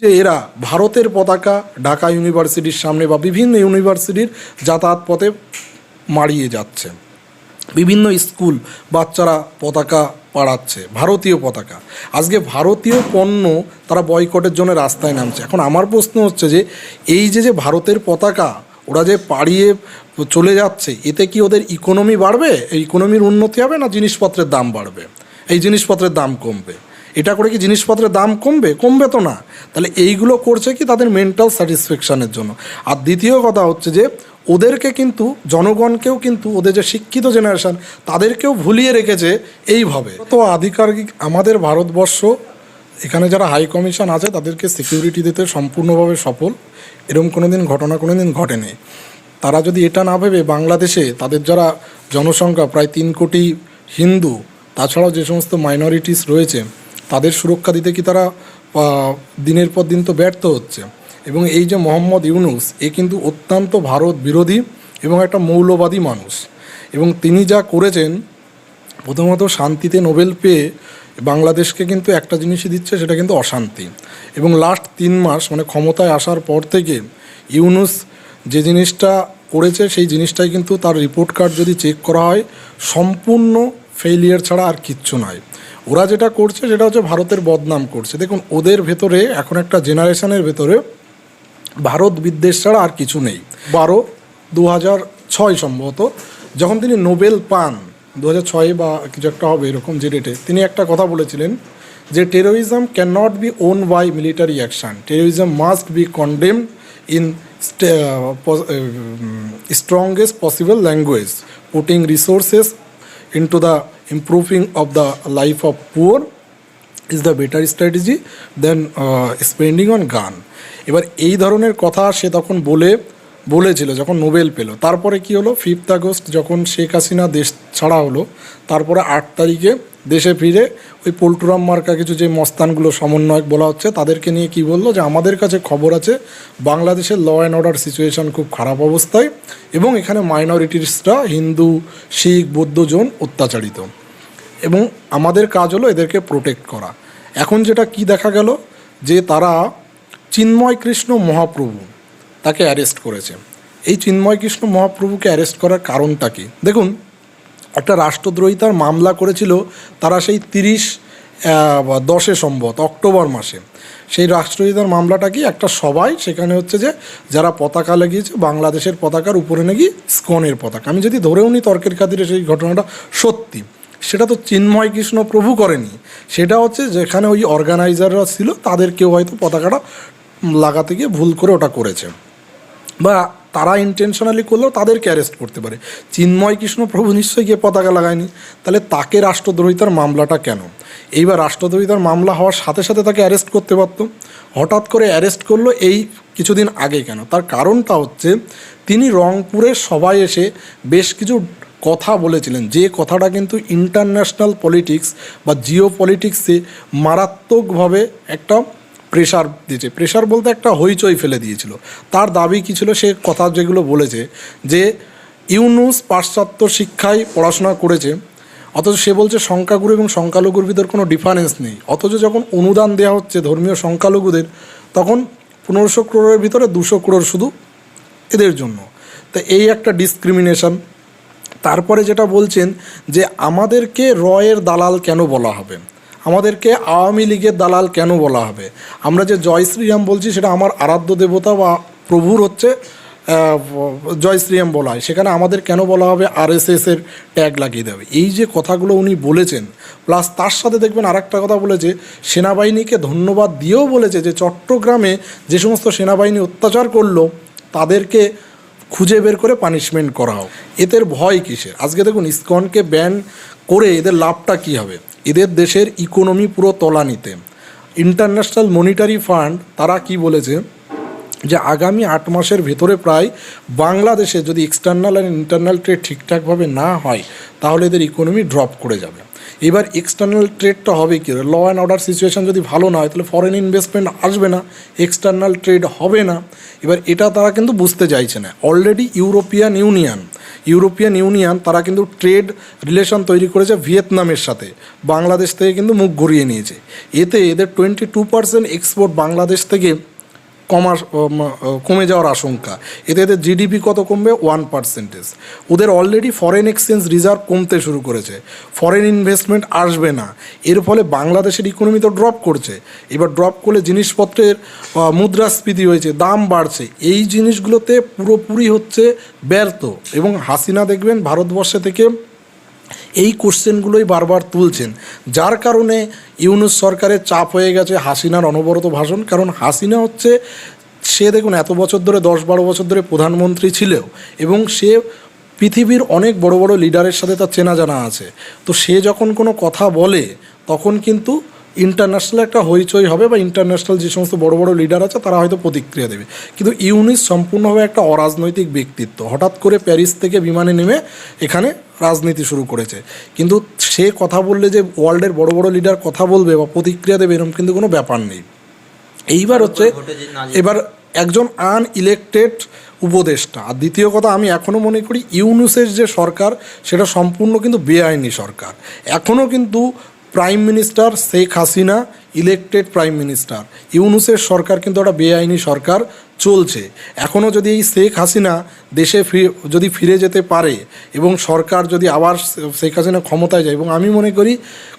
যে এরা ভারতের পতাকা ঢাকা ইউনিভার্সিটির সামনে বা বিভিন্ন ইউনিভার্সিটির যাতায়াত পথে মারিয়ে যাচ্ছে। বিভিন্ন স্কুল বাচ্চারা পতাকা পাড়াচ্ছে, ভারতীয় পতাকা। আজকে ভারতীয় পণ্য তারা বয়কটের জন্য রাস্তায় নামছে। এখন আমার প্রশ্ন হচ্ছে যে, এই যে যে ভারতের পতাকা, ওরা যে পাড়িয়ে চলে যাচ্ছে, এতে কি ওদের ইকোনমি বাড়বে? এই ইকোনমির উন্নতি হবে না জিনিসপত্রের দাম বাড়বে? এই জিনিসপত্রের দাম কমবে? এটা করে কি জিনিসপত্রের দাম কমবে? কমবে তো না। তাহলে এইগুলো করছে কি তাদের মেন্টাল স্যাটিসফ্যাকশানের জন্য। আর দ্বিতীয় কথা হচ্ছে যে, ওদেরকে কিন্তু, জনগণকেও কিন্তু, ওদের যে শিক্ষিত জেনারেশান তাদেরকেও ভুলিয়ে রেখেছে এইভাবে। তো আধিকারিক আমাদের ভারতবর্ষ, এখানে যারা হাই কমিশন আছে, তাদেরকে সিকিউরিটি দিতে সম্পূর্ণভাবে সফল। এরকম কোনো দিন ঘটনা কোনো দিন ঘটেনি। তারা যদি এটা না ভেবে বাংলাদেশে তাদের যারা জনসংখ্যা, প্রায় তিন কোটি হিন্দু, তাছাড়াও যে সমস্ত মাইনরিটিস রয়েছে তাদের সুরক্ষা দিতে কি তারা দিনের পর দিন তো ব্যর্থ হচ্ছে। এবং এই যে মোহাম্মদ ইউনুস, এ কিন্তু অত্যন্ত ভারত বিরোধী এবং একটা মৌলবাদী মানুষ। এবং তিনি যা করেছেন, প্রথমত শান্তিতে নোবেল পেয়ে বাংলাদেশকে কিন্তু একটা জিনিসই দিচ্ছে, সেটা কিন্তু অশান্তি। এবং লাস্ট তিন মাস মানে ক্ষমতায় আসার পর থেকে ইউনুস যে জিনিসটা করেছে, সেই জিনিসটাই কিন্তু তার রিপোর্ট কার্ড যদি চেক করা হয়, সম্পূর্ণ ফেইলিয়ার ছাড়া আর কিচ্ছু নয়। ওরা যেটা করছে সেটা হচ্ছে ভারতের বদনাম করছে। দেখুন, ওদের ভেতরে এখন একটা জেনারেশনের ভেতরে ভারত বিদ্বেষ ছাড়া আর কিছু নেই। বারো দু হাজার ছয় সম্ভবত, যখন তিনি নোবেল পান দু হাজার ছয়ে বা কিছু একটা হবে এরকম যে ডেটে তিনি একটা কথা বলেছিলেন যে terrorism can not be won by military action terrorism must be condemn in strongest possible language putting resources into the improving of the life of poor is the better strategy than uh, spending on gun. এবার এই ধরনের কথা সে তখন বলে বলেছিল যখন Nobel পেল। তারপরে কি হলো? ফিফথ আগস্ট যখন শেখ হাসিনা দেশ ছাড়া হলো তারপরে আট তারিখে দেশে ফিরে ওই পোল্টুরাম মার্কা কিছু যে মস্তানগুলো সমন্বয়ক বলা হচ্ছে তাদেরকে নিয়ে কি বলল? যে আমাদের কাছে খবর আছে বাংলাদেশের ল অ্যান্ড অর্ডার সিচুয়েশন খুব খারাপ অবস্থায় এবং এখানে মাইনরিটিসরা হিন্দু শিখ বৌদ্ধজন অত্যাচারিত। এবং আমাদের কাজ হলো এদেরকে প্রোটেক্ট করা। এখন যেটা কি দেখা গেল, যে তারা চিন্ময় কৃষ্ণ মহাপ্রভু তাকে অ্যারেস্ট করেছে। এই চিন্ময় কৃষ্ণ মহাপ্রভুকে অ্যারেস্ট করার কারণটা কি? দেখুন, একটা রাষ্ট্রদ্রোহিতার মামলা করেছিল, তারা সেই তিরিশ দশে সম্ভবত, অক্টোবর মাসে। সেই রাষ্ট্রদ্রোহিতার মামলাটা কি? একটা সবাই সেখানে হচ্ছে যে যারা পতাকা লাগিয়েছে, বাংলাদেশের পতাকার উপরে নাকি স্কনের পতাকা। আমি যদি ধরেও নিই তর্কের খাতিরে সেই ঘটনাটা সত্যি। সেটা তো চিন্ময় কৃষ্ণ প্রভু করেনি। সেটা হচ্ছে যেখানে ওই অর্গানাইজাররা ছিল তাদের কেউ হয়তো পতাকাটা লাগাতে গিয়ে ভুল করে ওটা করেছে। বা তারা ইন্টেনশনালি করলেও তাদেরকে অ্যারেস্ট করতে পারে। চিন্ময় কৃষ্ণ প্রভু নিশ্চয়ই গিয়ে পতাকা লাগায়নি। তাহলে তাকে রাষ্ট্রদ্রোহিতার মামলাটা কেন? এইবার রাষ্ট্রদ্রোহিতার মামলা হওয়ার সাথে সাথে তাকে অ্যারেস্ট করতে পারতো। হঠাৎ করে অ্যারেস্ট করল এই কিছুদিন আগে কেন? তার কারণটা হচ্ছে, তিনি রংপুরের সবাই এসে বেশ কিছু কথা বলেছিলেন। যে কথাটা কিন্তু ইন্টারন্যাশনাল পলিটিক্স বা জিও পলিটিক্সে মারাত্মকভাবে একটা প্রেশার দিয়েছে। প্রেশার বলতে একটা হইচই ফেলে দিয়েছিল। তার দাবি কী ছিল? সে কথা যেগুলো বলেছে যে ইউনুস পাশ্চাত্য শিক্ষায় পড়াশোনা করেছে, অথচ সে বলছে সংখ্যাগুরু এবং সংখ্যালঘুর ভিতর কোনো ডিফারেন্স নেই। অথচ যখন অনুদান দেওয়া হচ্ছে ধর্মীয় সংখ্যালঘুদের, তখন পনেরোশো ক্রোড়ের ভিতরে দুশো ক্রোড় শুধু এদের জন্য। তা এই একটা ডিসক্রিমিনেশন তারপরে যেটা বলছেন যে আমাদেরকে রয়ের দালাল কেন বলা হবে? আমাদেরকে আওয়ামী লীগের দালাল কেন বলা হবে? আমরা যে জয় শ্রীরাম বলছি, সেটা আমার আরাধ্য দেবতা বা প্রভুর হচ্ছে জয় শ্রীরাম বলা হয়। সেখানে আমাদের কেন বলা হবে? আর আরএসএসের ট্যাগ লাগিয়ে দেবে এই যে কথাগুলো উনি বলেছেন প্লাস তার সাথে দেখবেন আরেকটা কথা বলেছে, সেনাবাহিনীকে ধন্যবাদ দিয়েও বলেছে যে চট্টগ্রামে যে সমস্ত সেনাবাহিনী অত্যাচার করল, তাদেরকে খুঁজে বের করে পানিশমেন্ট করা হোক এদের ভয় কিসের? আজকে দেখুন, ইসকনকে ব্যান করে এদের লাভটা কি হবে? এদের দেশের ইকোনমি পুরো তলানিতে। ইন্টারন্যাশনাল মনিটারি ফান্ড তারা কি বলেছে? যে আগামী আট মাসের ভেতরে প্রায় বাংলাদেশে যদি এক্সটার্নাল অ্যান্ড ইন্টারনাল ট্রেড ঠিকঠাকভাবে না হয় তাহলে এদের ইকোনমি ড্রপ করে যাবে। এবার এক্সটার্নাল ট্রেডটা হবে কি? ল অ্যান্ড অর্ডার সিচুয়েশন যদি ভালো না হয়, তাহলে ফরেন ইনভেস্টমেন্ট আসবে না এক্সটার্নাল ট্রেড হবে না। এবার এটা তারা কিন্তু বুঝতে চাইছে না। Already European Union European Union তারা কিন্তু ট্রেড রিলেশন তৈরি করেছে ভিয়েতনামের সাথে। বাংলাদেশ থেকে কিন্তু মুখ ঘুরিয়ে নিয়েছে। এতে এদের twenty two percent export Bangladesh থেকে কমার কমে যাওয়ার আশঙ্কা। এতে এদের জিডিপি কত কমবে? ওয়ান পার্সেন্টেজ ওদের অলরেডি ফরেন এক্সচেঞ্জ রিজার্ভ কমতে শুরু করেছে। ফরেন ইনভেস্টমেন্ট আসবে না। এর ফলে বাংলাদেশের ইকোনমি তো ড্রপ করছে। এবার ড্রপ করলে জিনিসপত্রের মুদ্রাস্ফীতি হয়েছে, দাম বাড়ছে। এই জিনিসগুলোতে পুরোপুরি হচ্ছে ব্যর্থ। এবং হাসিনা দেখবেন, ভারতবর্ষে থেকে এই কোশ্চেনগুলোই বারবার তুলছেন। যার কারণে ইউনুস সরকারের চাপ হয়ে গেছে হাসিনার অনবরত ভাষণ, কারণ হাসিনা হচ্ছে, সে দেখুন এত বছর ধরে, দশ বারো বছর ধরে প্রধানমন্ত্রী ছিল এবং সে পৃথিবীর অনেক বড় বড় লিডারের সাথে তার চেনা জানা আছে। তো সে যখন কোনো কথা বলে, তখন কিন্তু ইন্টারন্যাশনাল একটা হইচই হবে বা ইন্টারন্যাশনাল যে সমস্ত বড় বড় লিডার আছে, তারা হয়তো প্রতিক্রিয়া দেবে। কিন্তু ইউনিস সম্পূর্ণভাবে একটা অরাজনৈতিক ব্যক্তিত্ব। হঠাৎ করে প্যারিস থেকে বিমানে নেমে এখানে রাজনীতি শুরু করেছে। কিন্তু সে কথা বললে যে ওয়ার্ল্ডের বড় বড় লিডার কথা বলবে বা প্রতিক্রিয়া দেবে এরকম কিন্তু কোনো ব্যাপার নেই। এইবার হচ্ছে এবার একজন আন ইলেকটেড উপদেষ্টা আর দ্বিতীয় কথা আমি এখনও মনে করি ইউনুসের যে সরকার সেটা সম্পূর্ণ কিন্তু বেআইনি সরকার। এখনও কিন্তু prime minister Sheikh Hasina elected prime minister ইউনুসের সরকার কিন্তু একটা বেআইনি সরকার চলছে। এখনও যদি এই শেখ হাসিনা দেশে যদি ফিরে যেতে পারে এবং সরকার যদি আবার শেখ হাসিনা ক্ষমতায় যায় এবং আমি মনে করি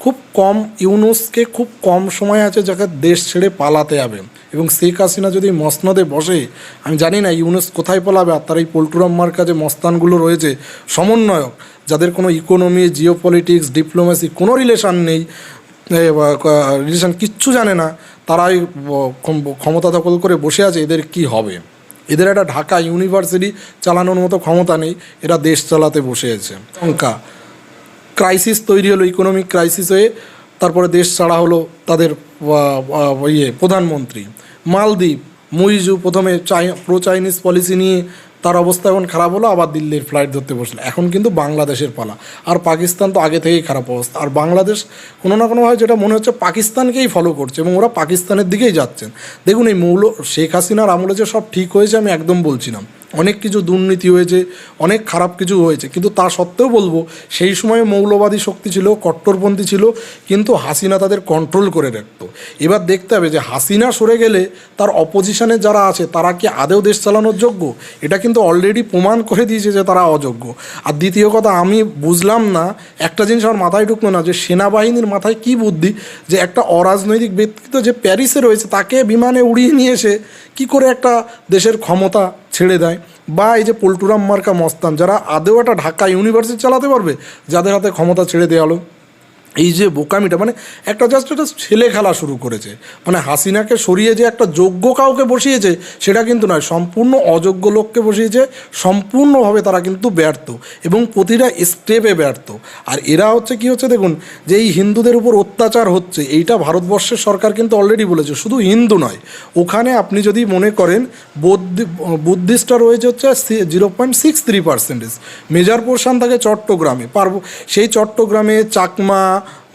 খুব কম ইউনুসকে খুব কম সময় আছে যাকে দেশ ছেড়ে পালাতে হবে। এবং শেখ হাসিনা যদি মসনদে বসে, আমি জানি না ইউনেস কোথায় পালাবে, আর তার এই পোল্ট্রুরাম মার্কা যে মস্তানগুলো রয়েছে, সমন্বয়ক, যাদের কোনো ইকোনমি জিও পলিটিক্স ডিপ্লোমেসি কোনো রিলেশান নেই রিলেশান কিচ্ছু জানে না, তারাই ক্ষমতা দখল করে বসে আছে, এদের কি হবে? এদের একটা ঢাকা ইউনিভার্সিটি চালানোর মতো ক্ষমতা নেই, এরা দেশ চালাতে বসে আছে। ক্রাইসিস তৈরি হলো ইকোনমিক ক্রাইসিস হয়ে তারপরে দেশ ছাড়া হলো তাদের ইয়ে প্রধানমন্ত্রী। মালদ্বীপ মুইজু প্রথমে চাই প্রো চাইনিজ পলিসি নিয়ে তার অবস্থা এখন খারাপ হলো, আবার দিল্লির ফ্লাইট ধরতে বসল। এখন কিন্তু বাংলাদেশের পালা। আর পাকিস্তান তো আগে থেকেই খারাপ অবস্থা। আর বাংলাদেশ কোনো না কোনোভাবে যেটা মনে হচ্ছে পাকিস্তানকেই ফলো করছে এবং ওরা পাকিস্তানের দিকেই যাচ্ছেন। দেখুন এই মৌল, শেখ হাসিনার আমলে যে সব ঠিক হয়েছে আমি একদম বলছি না। অনেক কিছু দুর্নীতি হয়েছে, অনেক খারাপ কিছু হয়েছে। কিন্তু তা সত্ত্বেও বলব, সেই সময় মৌলবাদী শক্তি ছিল, কট্টরপন্থী ছিল, কিন্তু হাসিনা তাদের কন্ট্রোল করে রাখতো। এবার দেখতে হবে যে হাসিনা সরে গেলে তার অপোজিশনে যারা আছে, তারা কি আদেও দেশ চালানোর যোগ্য? এটা কিন্তু অলরেডি প্রমাণ করে দিয়েছে যে তারা অযোগ্য। আর দ্বিতীয় কথা, আমি বুঝলাম না, একটা জিনিস আমার মাথায় ঢুকলো না যে সেনাবাহিনীর মাথায় কি বুদ্ধি, যে একটা অরাজনৈতিক ব্যক্তিত্ব যে প্যারিসে রয়েছে, তাকে বিমানে উড়িয়ে নিয়ে এসে কি করে একটা দেশের ক্ষমতা ছেড়ে দেয় বা এই যে পল্টুরাম মার্কা মস্তান, যারা আদেও একটা ঢাকা ইউনিভার্সিটি চালাতে পারবে, যাদের হাতে ক্ষমতা ছেড়ে দেওয়া হলো। এই যে বোকামিটা মানে একটা জাস্ট একটা ছেলে খেলা শুরু করেছে। মানে হাসিনাকে সরিয়ে যে একটা যোগ্য কাউকে বসিয়েছে, সেটা কিন্তু নয়, সম্পূর্ণ অযোগ্য লোককে বসিয়েছে, সম্পূর্ণভাবে তারা কিন্তু ব্যর্থ এবং প্রতিটা স্টেপে ব্যর্থ। আর এরা হচ্ছে কি হচ্ছে দেখুন, যে এই হিন্দুদের উপর অত্যাচার হচ্ছে, এইটা ভারতবর্ষের সরকার কিন্তু অলরেডি বলেছে, শুধু হিন্দু নয়। ওখানে আপনি যদি মনে করেন, বৌদ্ধ, বুদ্ধিস্টরা রয়েছে হচ্ছে zero point six three percentage major portion থাকে চট্টগ্রামে, পার্ব, সেই চট্টগ্রামে চাকমা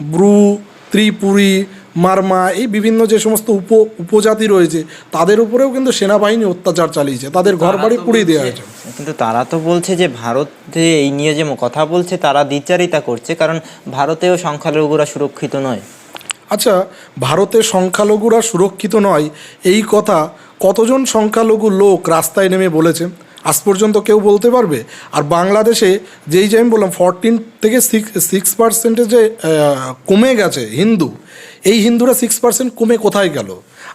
ব্রু ত্রিপুরী মারমা এই বিভিন্ন যে সমস্ত উপ উপজাতি রয়েছে তাদের উপরেও কিন্তু সেনাবাহিনী অত্যাচার চালিয়েছে। তাদের ঘর বাড়ি পুড়িয়ে দেওয়া হয়েছে। কিন্তু তারা তো বলছে যে ভারতে এই নিয়ে যে কথা বলছে তারা দ্বিচারিতা করছে কারণ ভারতেও সংখ্যালঘুরা সুরক্ষিত নয়। আচ্ছা ভারতে সংখ্যালঘুরা সুরক্ষিত নয় এই কথা কতজন সংখ্যালঘু লোক রাস্তায় নেমে বলেছে? আজ পর্যন্ত কেউ বলতে পারবে। আর বাংলাদেশে যেই যে আমি বললাম ফরটিন থেকে সিক্স সিক্স পার্সেন্টে যে কমে গেছে হিন্দু, এই হিন্দুরা সিক্স পার্সেন্ট কমে কোথায় গেল?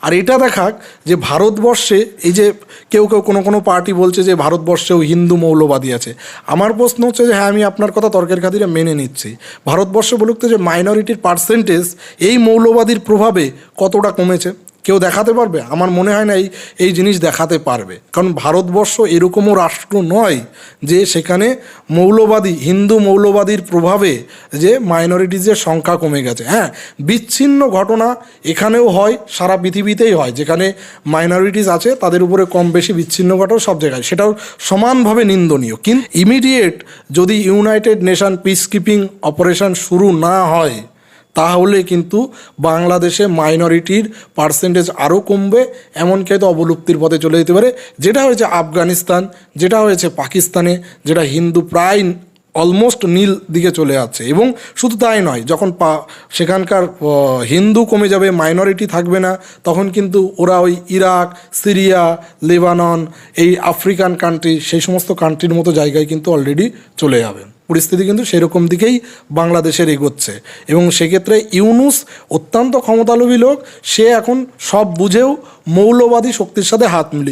আর এটা দেখাক যে ভারতবর্ষে এই যে কেউ কেউ কোনো কোনো পার্টি বলছে যে ভারতবর্ষেও হিন্দু মৌলবাদী আছে। আমার প্রশ্ন হচ্ছে যে হ্যাঁ আমি আপনার কথা তর্কের খাতিরে মেনে নিচ্ছি। ভারতবর্ষে বলুক তো যে মাইনরিটির পার্সেন্টেজ এই মৌলবাদীর প্রভাবে কতটা কমেছে? কেউ দেখাতে পারবে? আমার মনে হয় না এই জিনিস দেখাতে পারবে। কারণ ভারতবর্ষ এরকমও রাষ্ট্র নয় যে সেখানে মৌলবাদী, হিন্দু মৌলবাদীর প্রভাবে যে মাইনরিটিজের সংখ্যা কমে গেছে। হ্যাঁ বিচ্ছিন্ন ঘটনা এখানেও হয়, সারা পৃথিবীতেই হয়। যেখানে মাইনরিটিস আছে, তাদের উপরে কম বেশি বিচ্ছিন্ন ঘটনা সব জায়গায়। সেটাও সমানভাবে নিন্দনীয়। কিন্তু ইমিডিয়েট যদি United Nation peace keeping operation শুরু না হয় তাহলে কিন্তু বাংলাদেশে মাইনরিটির পার্সেন্টেজ আরও কমবে, এমনকি হয়তো অবলুপ্তির পথে চলে যেতে পারে। যেটা হয়েছে আফগানিস্তান, যেটা হয়েছে পাকিস্তানে, যেটা হিন্দু প্রায় অলমোস্ট নীল দিকে চলে যাচ্ছে। এবং শুধু তাই নয়, যখন পা, সেখানকার হিন্দু কমে যাবে মাইনরিটি থাকবে না, তখন কিন্তু ওরা ওই ইরাক, সিরিয়া, লেবানন, এই আফ্রিকান কান্ট্রি সেই সমস্ত কান্ট্রির মতো জায়গায় কিন্তু অলরেডি চলে যাবে। পরিস্থিতি কিন্তু সেরকম দিকেই বাংলাদেশের এগোচ্ছে। এবং সেক্ষেত্রে ইউনুস অত্যন্ত ক্ষমতালোভী লোক, সে এখন সব বুঝেও মৌলবাদী শক্তির সাথে হাত মিলিয়ে